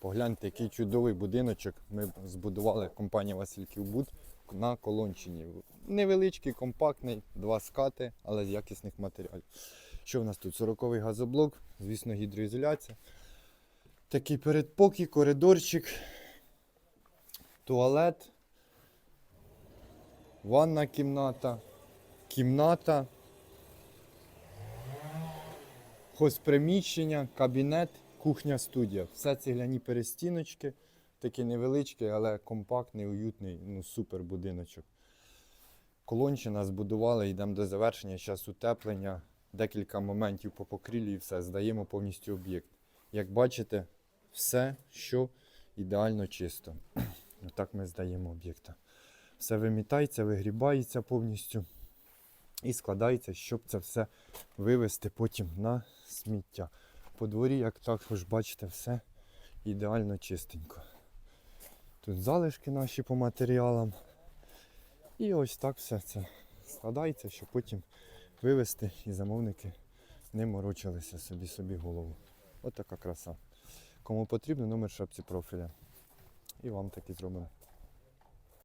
Погляньте, який чудовий будиночок ми збудували компанія Васильків Буд на Колончині. Невеличкий, компактний, два скати, але з якісних матеріалів. Що в нас тут? 40-й газоблок, звісно, гідроізоляція. Такий передпокій, коридорчик, туалет, ванна кімната, кімната, хозприміщення, кабінет, кухня, студія. Все цегляні перестіночки, такий невеличкий, але компактний, уютний, ну супер будиночок. Колончина збудували, йдемо до завершення. Зараз утеплення, декілька моментів по покріллю і все. Здаємо повністю об'єкт. Як бачите, все, що ідеально чисто. Отак ми здаємо об'єкта. Все вимітається, вигрібається повністю і складається, щоб це все вивезти потім на сміття. По дворі, як також бачите, все ідеально чистенько. Тут залишки наші по матеріалам. І ось так все це складається, щоб потім вивезти і замовники не морочилися собі собі голову. От така краса. Кому потрібно, номер шапці профіля. І вам таки зробимо.